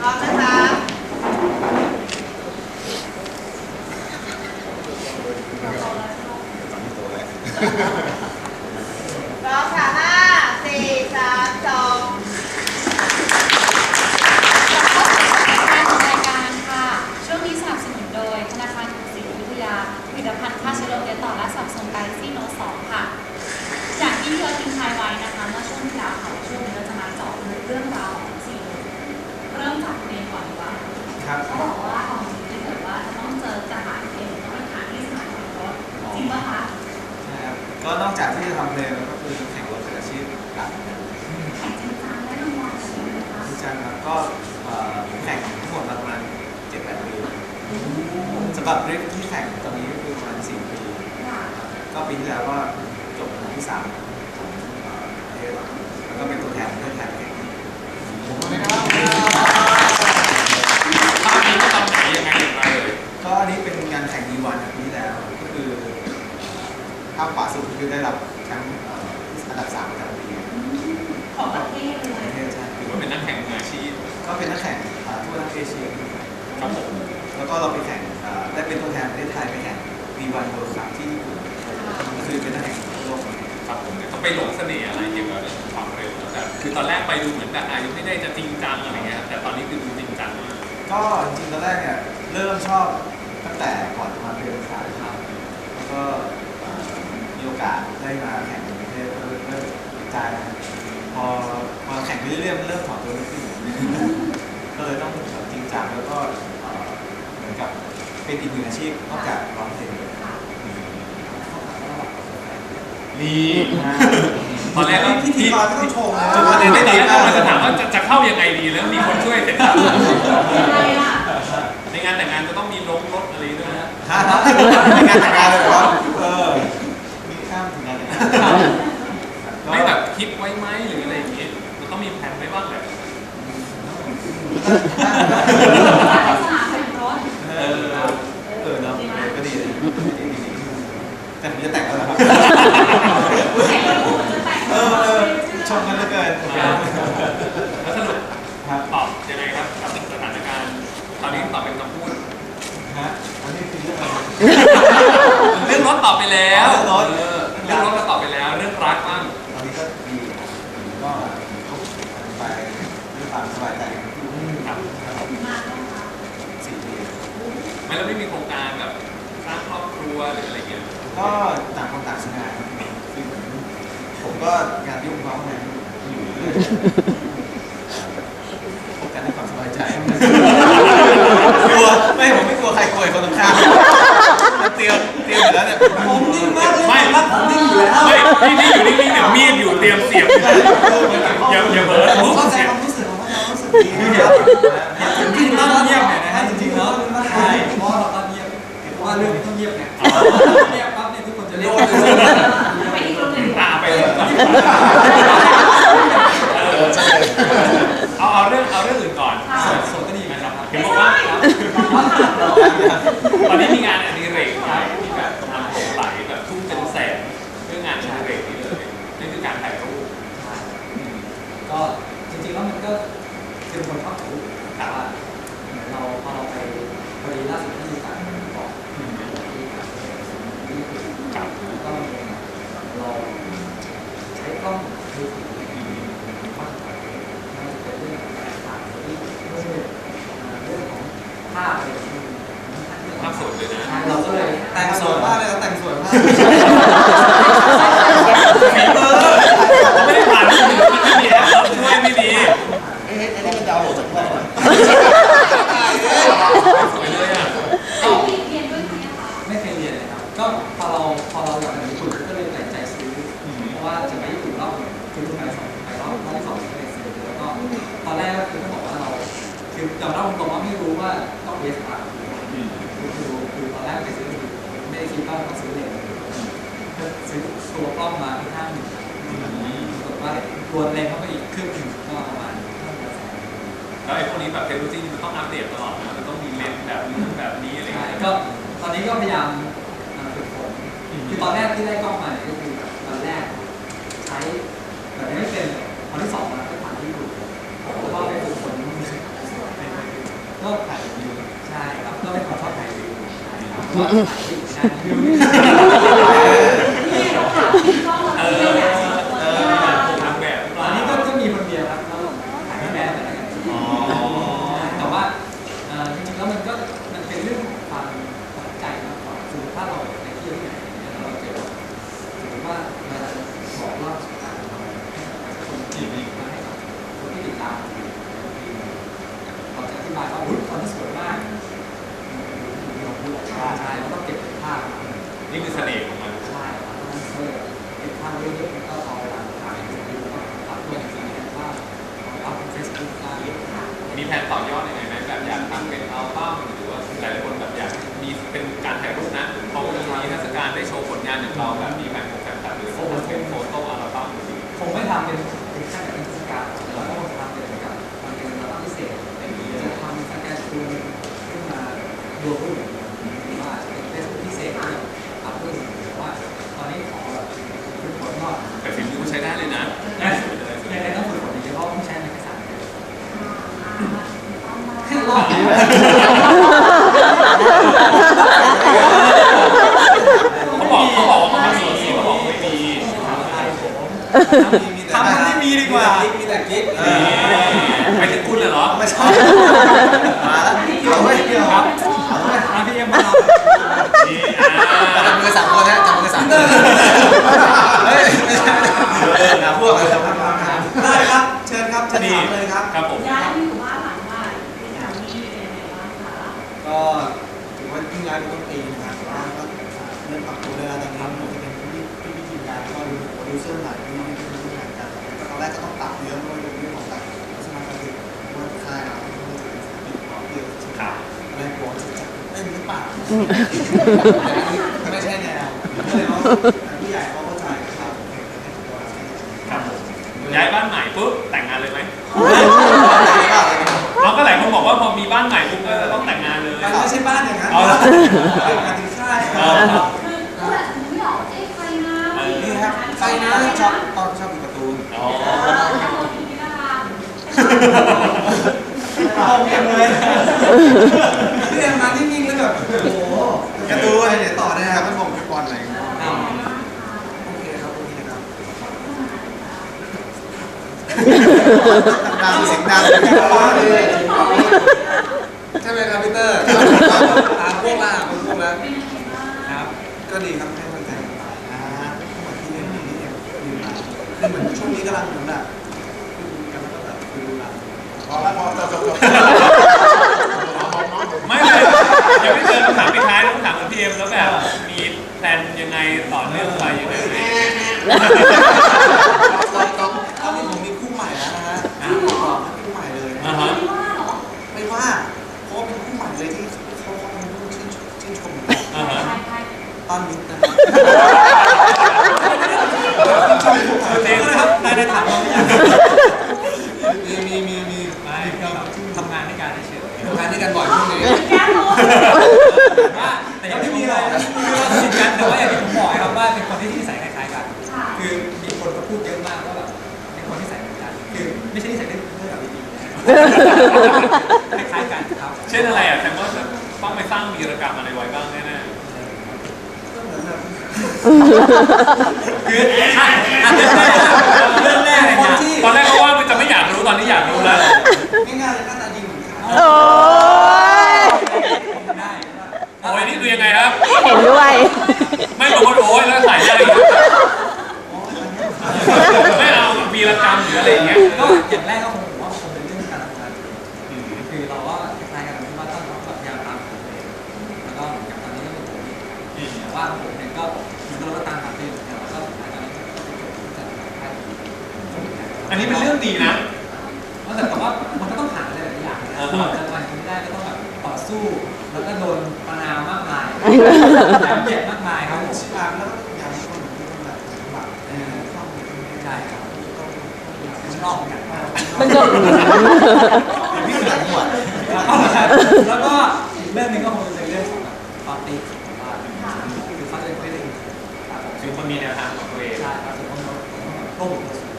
พร้อมนะคะ พร้อมค่ะห้าสี่สามสอง การของรายการค่ะ ช่วงนี้สนับสนุนโดยธนาคารกรุงศรีอยุธยาผลิตภัณฑ์ฆ่าเชื้อโรคเรียนต่อและสับสนไกลซี่โนตสองค่ะ จากที่เราทิ้งท้ายไว้นะคะเมื่อช่วงที่แล้วค่ะว่าช่วงนี้เราจะมาเจาะลึกเรื่องราวของซีโนเริ่มจากเรียนก่อนดีกว่า ครับ เขาบอกว่าเอาจริงๆถ้าเกิดว่าจะต้องเจอจะหาเองต้องไปหาที่สนามแข่งรถจริงปะคะ นะครับก็ นอกจากที่จะทำเพลงแล้วก็คือแข่งรถเป็นอาชีพหลักนะครับแข่งจริงจังและรางวัลอะไรไหมคะจริงจังครับก็เอ่อแข่งทั้งหมดประมาณ7-8ปีสำหรับดริฟท์ที่แข่งตอนนี้ก็คือประมาณ4ปีค่ะก็ปีที่แล้วก็จบอันดับที่3ของเอ่อประเทศแล้วก็เป็นตัวแทนประเทศไทยแข่ง ภาพนี้ก็ทำไหนยังไงอย่างไรเลยก็อันนี้เป็นงานแข่งดีวันปีที่แล้ว ก็คือภาพขวาสุดคือได้รับ แชมป์เอ่ออันดับ3ประจำปีของประเทศเลของปยระเทศใช่ถือว่าเป็นนักแข่งมืออาชีพก็เป็นนักแข่งเอ่อทั่วทั้งเอเชียครับผมแล้วก็เราไปแข่งเอ่อได้เป็นตัวแทนประเทศไทยไปแข่งวีวันเวิลด์คัพที่ญี่ปุ่นก็คือเป็นนักแข่งทั่วโลกครับผมเนี่ยเขาไปหลงเสน่ห์อะไรเกี่ยวกับเรื่องของความเร็วแล้วแต่คือตอนแรกไปดูเหมือนแบบอายุไม่ได้จะจริงจังอะไรเงี้ยแต่ตอนนี้คือดูจริงจังมากก็จริงๆตอนแรกเนี่ยเริ่มชอบตั้งแต่ก่อนจะมาเรียนสายครับแล้วก็เอ่อมี โอกาสได้มาแข่งในประเทศก็เริ่มเริ่มจนะพอพอแข่งไปเรื่อยๆมันเริ่มถอดตัวไม่ขึ้นก็เลยต้องแบบจริงจังแล้วก็เหมือนกับเป็นอีกหนึ่งอาชีพนอกจากร้องเพลงนี่ตอนแรกก็พิธีกรไม่ต้องชมจุดประเด็นไม่ดีมากมันจะถามว่าจะจะเข้ายังไงดีแล้วมีคนช่วยเสร็จแล้วอะไรล่ะในงานแต่งงานจะต้องมีลงรถอะไรด้วยนะฮะมีงานแต่งงานเลยเหรอเออ ไม่แบบคิดไว้ไหมหรืออะไรอย่างเงี้ยมันต้องมีแผนไว้บ้างแหละเออเออเนาะก็ดีเลยแต่ผมจะแต่งแล้วเหรอครับเออเออชมกันเหลือเกินแล้วสรุปครับตอบยังไงครับกับสถานการณ์ตอนนี้ตอบเป็นคำพูดฮะอันนี้คือเรื่องอะไรเรื่องรถตอบไปแล้วรถ เออเรื่องรถก็ตอบไปแล้ว เรื่องรักบ้าง ตอนนี้ก็ดีก็ทุกไปด้วยความสบายใจ ครับ มาต้องคะ สี่ปี ไม่แล้วไม่มีโครงการแบบสร้างครอบครัวหรืออะไรเงี้ยก็ต่างคนต่างทำงานคือเหมือนผมก็งานยุ่งเขาทำงานอยู่เรื่อยพบกันด้วยความสบายใจกลัวไม่ผมไม่กลัวใครกลัวคนตรงข้ามเตรียมเตรียมอยู่แล้วเนี่ยผมนิ่งมากเลยไม่ผมนิ่งอยู่แล้วไม่ที่นี่อยู่นิ่งๆเดี๋ยวมีดอยู่เตรียมเสียบอย่าอย่าเผลอผมปุ๊บเข้าใจเสียบความรู้สึกของเขารู้สึกดีนะครับจริ ว่าเรื่องนี้ต้องเงียบไงเงียบปั๊บเนี่ยทุกคนจะเรียกไปอีกคนหนึ่งตาไปเลยเอาเอาเรื่องเอาเรื่องอื่นก่อนโสดโสดก็ดีเหมือนกันครับเห็นบอกว่าตอนนี้มีงานอดิเรกใหญ่ที่แบบทำผมไหลแบบทุ่มเป็นแสนเรื่องงานอดิเรกนี่เลยนั่นคือการถ่ายรูป ก็จริงๆแล้วมันก็คือคนชอบรู้แต่ว่าเหมือนเราพอเราไปพอดีล่าสุดที่มีการบอกที่กับที่คือ ครับ แล้วก็เราใช้กล้องมือถือมากกว่ามันจะเป็นเรื่องของการถ่ายที่ไม่ใช่เรื่องของภาพอะไรที่มัน ภาพสดเลยนะ เราก็เลย แต่งสวยมากเลยนะแต่งสวยมาก ฝีมือเขาไม่ได้ผ่านมือถือมันไม่มีแอปเราช่วยไม่ดี เอ๊ะอันนี้มันดาวน์โหลดจากพ่อเหรอ สวยเลยอะ อันนี้เรียนด้วยไหมคะ ไม่เคยเรียนเลยครับ ก็พอเราพอเราอยากไปญี่ปุ่นก็เลยตัดสินใจซื้ออเพราะว่าจะไปญี่ปุ่นรอบหนึ่งคือทุกไปสองไปรอบรอบที่สองก็เลยซื้อแล้วก็ตอนแรกก็คือต้องบอกว่าเรา คือยอมรับตรงๆว่าไม่รู้ว่าต้องเอสอาร์คือคือคือตอนแรกไปซื้อคือไม่ได้คิดว่าต้องซื้อเลนส์ก็ซื้อตัวกล้องมาที่ห้างหนึ่งปรากฏว่ารวมเลนส์เข้าไปอีกครึ่งหนึ่งก็ประมาณห้าแสนแล้วไอ้พวกนี้แบบเทคโนโลยีมันต้องอัปเดตตลอดนะมันต้องมีเลนส์แบบนี้แบบนี้อะไรใช่เงี้ยก็ตอนนี้ก็พยายามอ่าฝึกฝนคือตอนแรกที่ได้กล้องมาเนี่ยก็คือแบบตอนแรกใช้แบบไม่เป็นตอนที่สองมาก็ผ่านที่ดูแล้วก็ไปฝึกฝน ก็ถ่ายรีวิวใช่ครับก็เป็นคนชอบถ่ายรีวิวใช่ครับก็ถ่ายรีวิวได้รีวิว เออเออทำแบบหรือเป อั ล่าน นี้ก็ก็มีคนเดียวครับก็ถ่ายไม่แม้แต่ละกัน อ๋อ แต่ว่าเอ่อจริงๆแล้วมันก็มันเป็นเรื่องความประทับใจมากกว่าคือถ้าเราไปเที่ยวที่ไหนเนี่ยแล้วเราเจอสมมติว่าเราจะบอกเล่าประสบการณ์ของเราให้กับคนที่มาให้กับคนที่ติดตามเราจะอธิบายว่าอุ้ยตอนนี้สวยมากเราพูดใช่ใช่เราต้องเก็บเป็นภาพ นี่คือเสน่ห์ของมันใช่ครับต้องเก็บภาพเยอะๆแล้วก็เอาเวลาถ่ายรีวิวก็ตัดตัวจริงๆว่าเอาไปอัพบนเฟซบุ๊กได้มีแผนต่อยอดยังไงไหมแบบอยากทำเป็นอัลบั้มหรือว่าหลายๆคนแบบอยากมีเป็นการถ่ายรูปนะเขาก็จะมีเทศกาลได้โชว์ผลงานอย่างเราแบบ ก็ดูโปรดิวเซอร์ใหม่ที่ที่ที่ที่งานกันก็ตอนแรกก็ต้องปรับเยอะด้วยเรื่องของการทัศนคติว่าค่ายเราที่ต้องเป็นศิลปินพร้อมเดียวใช่ไหมครับแรกกลัวจะจับเล่นหรือเปล่าไม่ใช่แนวก็เลยว่าผู้ใหญ่เขาเข้าใจครับให้ตัวเราครับผมย้ายบ้านใหม่ปุ๊บแต่งงานเลยไหมให้เราก็หลายคนบอกว่าพอมีบ้านใหม่ปุ๊บก็จะต้องแต่งงานเลยมันไม่ใช่บ้านอย่างนั้นเอาละเป็นการถึงค่าย เออ คือก็แบบไม่ออกเอ๊ะใครนะ นี่ครับใครนะชอบตอนชอบดูการ์ตูน อ๋อ เออแต่คนนี้นะคะ เอาเกมเลยพี่เอ็มมานิ่งๆแล้วแบบโอ้โหการ์ตูนเดี๋ยวต่อได้ครับเป็นผมเป็นบอลอะไรอย่างเงี้ยโอเคครับโอเคครับดังเสียงดังใช่ไหมครับพี่เตอร์ตามพวกล่ะพวกแล้วเป็นยังไงบ้างครับ ก็ดีครับให้กำลังใจกันไปนะฮะเหมือนที่เอ็มที่เอ็มอยู่มาคือเหมือนช่วงนี้กำลังเหมือนแบบคือกันแล้วก็แบบคือแบบพอ แล้วพอจบจบจบไม่เลยยังไม่เจอคำถามปิดท้ายนะคำถามของพี่เอ็มแล้วแบบมีแพลนยังไงต่อเนื่องไปยังไงไหมตอนตอนตอนนี้ผมมีคู่ใหม่แล้วนะฮะบอกคู่ใหม่เลยนะอ่าฮะฮะไม่ว่าเหรอไม่ว่าเพราะว่าเป็นคู่ใหม่เลยที่เขาเขาเป็นผู้ชื่นชมชื่นชมอ่าฮะใครใครต้อนมิตรนะครับเต็มครับได้ได้ถามเราหรือยัง มีมีมีมี ไม่ก็แบบทำงานด้วยกันเฉย ทำงานด้วย กันบ่อยช่วงนี้แก้ตัวๆว่าแต่ยังไม่มีอะไรคือเราสนิทกันแต่ว่าอย่างที่ผมบอกครับว่าเป็นคนที่นิสัยคล้ายๆกันค่ะคือมีคนก็พูดเยอะมากว่าแบบเป็นคนที่ใส่เหมือนกันคือไม่ใช่นิสัยเรื่องเรื่องแบบดีๆนะคล้ายๆกันครับเช่นอะไรอะแสดงว่าจะต้องไปสร้างวีรกรรมอะไรไว้บ้างแน่คืออะอะเรื่องแรกเรื่องแรกเลยคนนะที่ๆตอนแรกก็ว่ามันจะไม่อยากรู้ตอนนี้อยากรู้แล้ว ง่ายๆเลยหน้าตาดีเหมือนกัน โอ้ย ได้ โอ้ยนี่คือยังไงครับ เห็นด้วย ไม่บอกว่าโอ้ยแล้วใส่ได้อีกไม่เอาวีรกรรมหรืออะไรอย่างเงี้ยก็อย่างแรกก็คงผมว่าคงเป็นเรื่องการทำงานคือเราก็คล้ายๆกันที่ว่าต้องแบบพยายามตามตัวเองแล้วก็อย่างตอนนี้ก็เป็นผมที่แต่ว่าผมเองก็มันก็เราก็ตามหาตัวเองเหมือนกันแล้วก็สุดท้ายตอนนี้ก็จะจบที่จะทำงานอันนี้เป็นเรื่องดีนะแต่แต่ว่ามันก็ต้องผ่านอะไรหลายอย่างนะ สู้ แล้วก็โดนประนามมากมายแถมเจ็บมากมายครับผมชิบานแล้วก็อย่างคนเหมือนที่คนแบบแบบเออชอบมีคนไม่ใช่ได้ครับต้องข้างนอกเหมือนกันมันก็พี่ต่างจังหวัดแล้วก็อีกเรื่องหนึงก็คงจะเป็นเรื่องของแบบตอนตีผมว่าคือเขาจะไม่ได้ครับผมคือคนมีแนวทางของตัวเองใช่ครับผมต้องต้องต้องต้องตัวสูง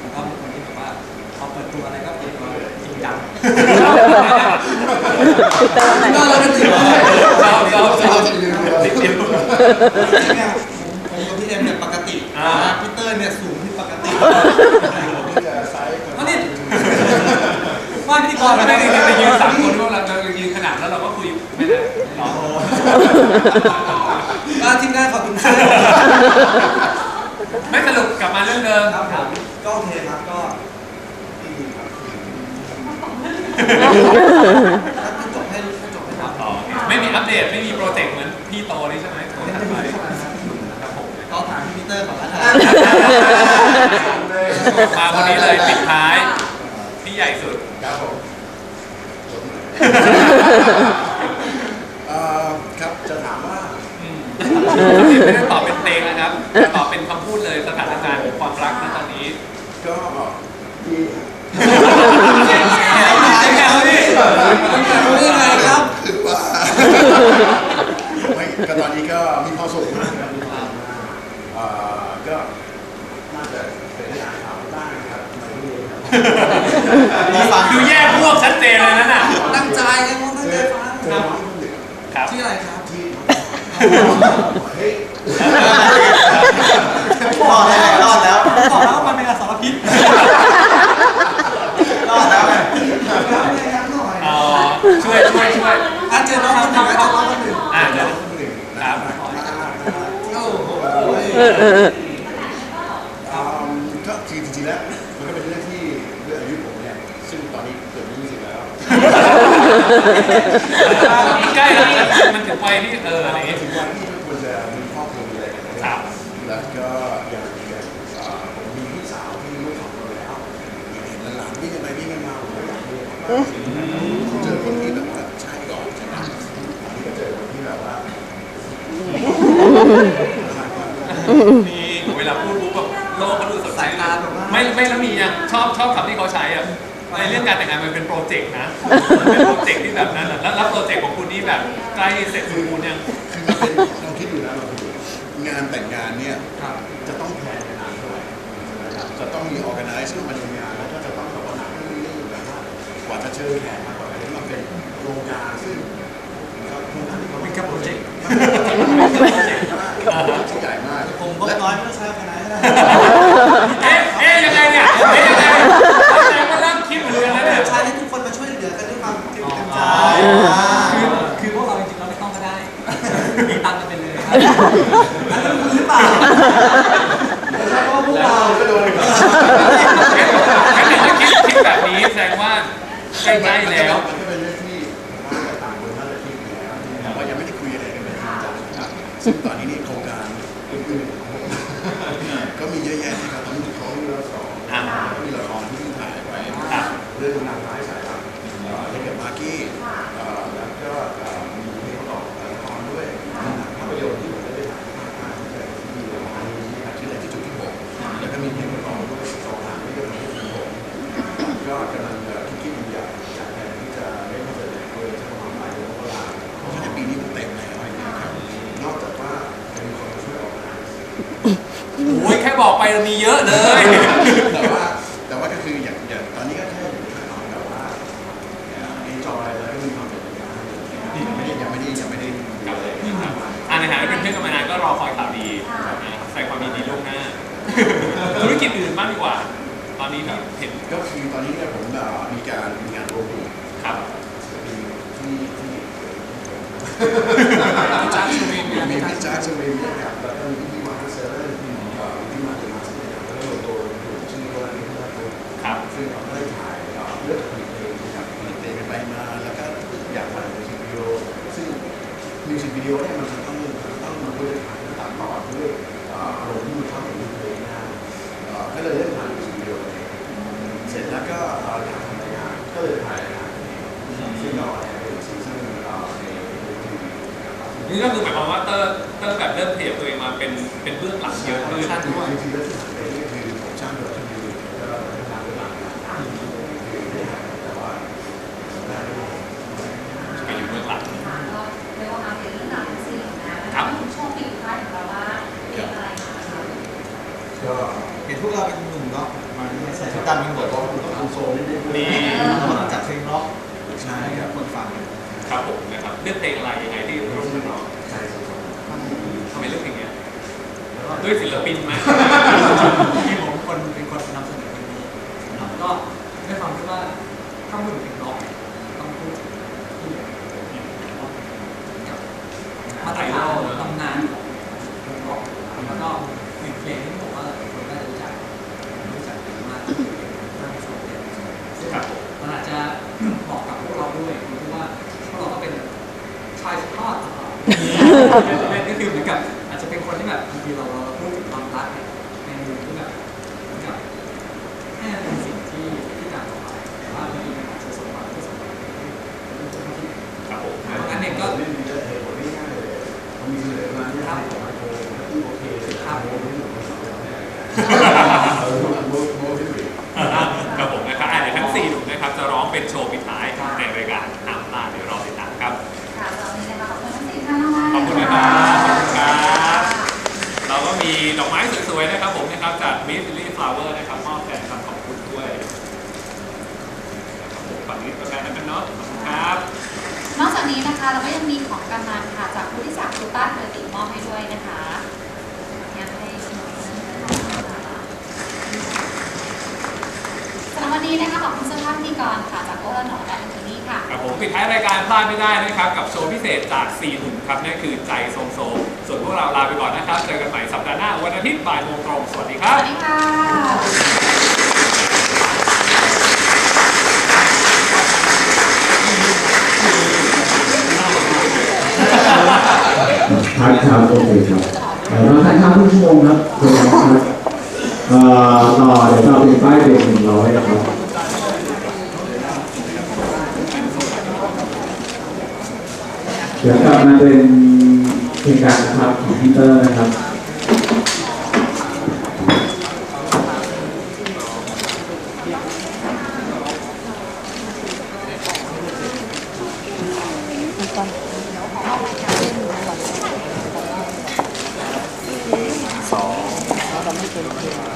แล้วก็เป็นคนที่แบบว่าพอเปิดตัวอะไรก็เปิดตัวจริงจัง พี่เตอร์ว่าไงก็เราเป็นทีมชอบชอบชอบนิดเดียวจริงเนี่ยผมกับพี่เอ็มเนี่ยปกติอ่าพี่เตอร์เนี่ยสูงผิดปกติอันนี้ว่าพิธีกรไม่ไม่ได้ได้จริงๆไปยืยืนนสาสามมคนนร่วมแล้วเรายืนขนาดแล้วเราก็คุยไม่ได้หรอก็ทีมงานขอบคุณครับไม่สรุปกลับมาเรื่องเดิมครับผมก็โอเคครับก็ดีครับ ไม่มีอัปเดตไม่มีโปรเจกต์เหมือนพี่โตนี่ใช่ไหมโตไม่ถัดได้ไปมีขนาดนั้นครับผมก็ถามพี่ปีเตอร์ก่อนแล้วกันมาวันนี้เลยปิดท้ายที่ใหญ่สุด ครับผมเอ่อครับจะถามว่าอืมไม่ได้ตอบเป็นเพลงนะครับตอบเป็นคำพูดเลยสถานการณ์ความรักณตอนนี้ก็ดี แกวดิรู้ได้ไงครับ คือว่า ไม่ก็ตอนนี้ก็มีความสุขมากครับมีความสุขมากเอ่อก็น่าจะเป็นได้อ่านข่าวบ้างนะครับไม่รู้ครับมีฟังดูแยกพวกชัดเจนเลยนั่นน่ะตั้งใจไงมึงตั้งใจฟังเจอน้องคนหนึ่งครับชื่ออะไรครับที่เฮ้ยรอดแล้วรอดแล้วบอกแล้วว่ามันเป็นอสรพิษรอดแล้วไงอ๋อช่วยช่วยช่วยอะเจอน้องคนหนึ่งน้องคนหนึ่งอ่าเดี๋ยวคนหนึ่งครับโอ้โหเออเออเออก็จริงๆแล้วมันก็เป็นเรื่องที่เรื่องอายุผมเนี่ยซึ่งตอนนี้เกือบ20แล้วใกล้แล้วมันถึงวัยที่เอออะไรเงี้ยถึงวันที่ทุกคนจะมีครอบครัวมีอะไรกันครับแล้วก็อย่างอย่างเอ่อผมมีพี่สาวที่ลูกสองคนแล้วเห็นหลานๆวิ่งกันไปวิ่งกันมาผมก็อยากเรียนมากเจอคนที่แบบว่าใช่ก่อนใช่ไหมอันนี้ก็เจอคนที่แบบว่า มีเวลาพูดปุ๊บแบบโลกเขาดูสดใสไม่ไม่แล้วมียังชอบชอบคำที่เขาใช้อะในเรื่องการแต่งงานมันเป็นโปรเจกต์นะเป็นโปรเจกต์ที่แบบนั้นอะแล้วแล้วโปรเจกต์ของคุณนี่แบบใกล้เสร็จสมบูรณ์ยังคือมันเป็นลองคิดดูนะลองคิดดูงานแต่งงานเนี่ยจะต้องแพลนกันนานเท่าไหร่นะครับจะต้องมีออแกไนซ์เข้ามาในงานแล้วก็จะต้องแบบว่าหนักเรื่องแบบว่ากว่าจะเชิญแขกมากกว่าอะไรที่มันเป็นโครงการซึ่ง แค่โปรเจกต์ใหญ่มากผมก็น้อยไม่ต้องใช้คะแนนก็ได้เอ๊ะเอ๊ะยังไงเนี่ยเอ๊ะยังไงแสดงว่าเริ่มคิดเหมือนกันแล้วเนี่ยใช้ให้ทุกคนมาช่วยเหลือกันด้วยความเต็มใจคือคือพวกเราจริงๆเราไม่ต้องก็ได้มีตังค์กันไปเลยครับอันนั้นคุณหรือเปล่าไม่ใช่ว่าพวกเราก็โดนอีกแล้วงั้นถ้าคิดคิดแบบนี้แสดงว่าใกล้ๆแล้ว too funny. เรามีเยอะเลย แต่ว่าแต่ว่าก็คืออย่างอย่างตอนนี้ก็แค่อยู่ในขั้นตอนแบบว่าเอนจอยแล้วก็มีความเป็นไปได้ยังไม่ได้ยังไม่ได้ยังไม่ได้ครับอ่าในฐานะเป็นเพื่อนกันมานานก็รอคอยข่าวดีใส่ความยินดีล่วงหน้า ธุรกิจอื่นบ้างดีกว่า ตอนนี้ที่เห็นก็คือตอนนี้เนี่ยผมเอ่อมีการมีงานโรบูครับ มีที่ที่จ้างชูวินมีเนี่ยพี่จ้าชเวมเนี่ยครับแล้วก็มี ดีโอเนี่ยมันจะต้องมันจะต้องมันด้วยถ่ายตัดต่อด้วยเอ่ออารมณ์ที่มันเข้าถึงเพลงได้เอ่อก็เลยเริ่มถ่ายมิวสิกวิดีโอเองเสร็จแล้วก็เอ่ออยากทำรายการก็เลยถ่ายรายการเองซึ่งก็ออนแอร์เป็นซีซั่นเอ่อในในทีวีนะครับนี่ก็คือหมายความว่าเตอร์เตอร์แบบเริ่มเทรดตัวเองมาเป็นเป็นเบื้องหลังเยอะขึ้นจริงๆแล้วที่ผ่านไปนี่คือผมช่างโดยที่มีก็ทำเวลาคือไม่ได้หายแต่ว่าได้ ไปอยู่เบื้องหลัง ก็เรียกว่าอัปเดตเรื่องราวทั้งสี่นะครับ ช่วงปีท้ายของเราว่าเป็นอะไรคะ ก็เห็นพวกเราเป็นหนุ่มเนาะมาใส่ชุด ดำเป็นบทเพราะคุณต้องทำโซนนิดนึงนี่เราต้องจัดเพลงร็อกใช่ครับคนฟังครับผมนะครับเลือกเพลงอะไรยังไงที่ร่วมกันร้องใช่ครับทำไมเลือกเพลงเนี้ยด้วยศิลปินไหม นะครับผมนะครับจาก Miss Lily Flower นะครับมอบแทนคำขอบคุณด้วยนะครับผมฝั่งนี้ตัวแทนนะครับเนาะขอบคุณครับ นอกจากนี้นะคะเราก็ยังมีของกำนันค่ะจากผู้ที่สักดิ์คูต้าเคอร์ติมอบให้ด้วยนะคะยากให้สำหรับวันนี้นะคะขอบคุณเสื้อผ้าพิธีกรค่ะจากโอละหนอและ ค่ะ ครับผมปิดท้ายรายการพลาดไม่ได้นะครับ กับโชว์พิเศษจาก4หนุ่มครับนั่นคือใจโซมโซมส่วนพวกเราลาไปก่อนนะครับ เจอกันใหม่สัปดาห์หน้าวันอาทิตย์บ่ายโมงตรง สวัสดีคสรับ วัสดีค่ะทานข้าวโอเคครับเดี๋ยวเราทานข้าวทุกชั่วโมงครับเดี๋ยวครับเอ่อต่อเดี๋ยวเราเป็นป้ายเป็นหนึ่งร้อยนะครับ ดี๋ยวกลับมาเป็นเพลงการนะครับของพีเตอร์นะครับสอง